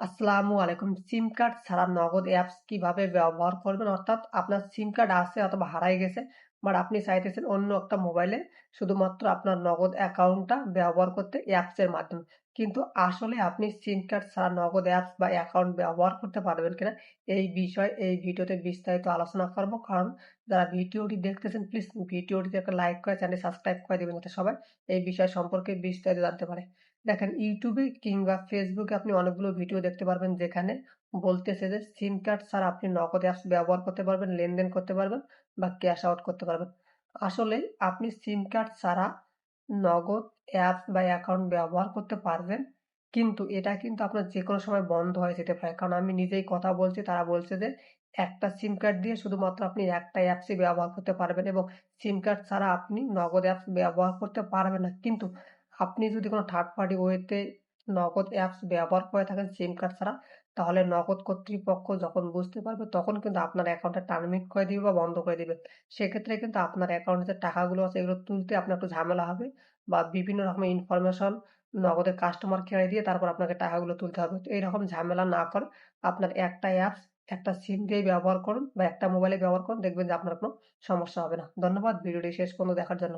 আসসালামু আলাইকুম। সিম কার্ড ছাড়া নগদ অ্যাপস কীভাবে ব্যবহার করবেন? অর্থাৎ আপনার সিম কার্ড আছে অথবা হারাই গেছে, বাট আপনি চাইতেছেন অন্য একটা মোবাইলে শুধুমাত্র আপনার নগদ অ্যাকাউন্টটা ব্যবহার করতে অ্যাপসের মাধ্যমে। কিন্তু আসলে আপনি সিম কার্ড ছাড়া নগদ অ্যাপস বা অ্যাকাউন্ট ব্যবহার করতে পারবেন কিনা, এই বিষয় এই ভিডিওতে বিস্তারিত আলোচনা করব। কারণ যারা ভিডিওটি দেখতেছেন, প্লিজ ভিডিওটিতে একটা লাইক করে চ্যানেল সাবস্ক্রাইব করে দেবেন যাতে সবাই এই বিষয় সম্পর্কে বিস্তারিত জানতে পারে। দেখেন, ইউটিউবে কিংবা ফেসবুকে আপনি অনেকগুলো ভিডিও দেখতে পারবেন যেখানে বলতেছে যে সিম কার্ড ছাড়া আপনি নগদ অ্যাপস ব্যবহার করতে পারবেন, লেনদেন করতে পারবেন বা ক্যাশ আউট করতে পারবেন। আসলে আপনি সিম কার্ড ছাড়া নগদ অ্যাপস বা অ্যাকাউন্ট ব্যবহার করতে পারবেন, কিন্তু এটা কিন্তু আপনার যে কোনো সময় বন্ধ হয়ে যেতে পারে। কারণ আমি নিজেই কথা বলছি, তারা বলছে যে একটা সিম কার্ড দিয়ে শুধুমাত্র আপনি একটা অ্যাপসই ব্যবহার করতে পারবেন এবং সিম কার্ড ছাড়া আপনি নগদ অ্যাপস ব্যবহার করতে পারবেন না। কিন্তু আপনি যদি কোনো থার্ড পার্টি ওয়েতে নগদ অ্যাপস ব্যবহার করে থাকেন সিম কার্ড ছাড়া, তাহলে নগদ কর্তৃপক্ষ যখন বুঝতে পারবে, তখন কিন্তু আপনার অ্যাকাউন্টে টার্মিট করে দিবে বা বন্ধ করে দিবে। সেক্ষেত্রে কিন্তু আপনার অ্যাকাউন্টে যে টাকাগুলো আছে, এগুলো তুলতে আপনার একটু ঝামেলা হবে বা বিভিন্ন রকমের ইনফরমেশন নগদের কাস্টমার কেয়ারে দিয়ে তারপর আপনাকে টাকাগুলো তুলতে হবে। তো এইরকম ঝামেলা না করে আপনার একটা অ্যাপস একটা সিম দিয়ে ব্যবহার করুন বা একটা মোবাইলে ব্যবহার করুন, দেখবেন যে আপনার কোনো সমস্যা হবে না। ধন্যবাদ, ভিডিওটি শেষ পর্যন্ত দেখার জন্য।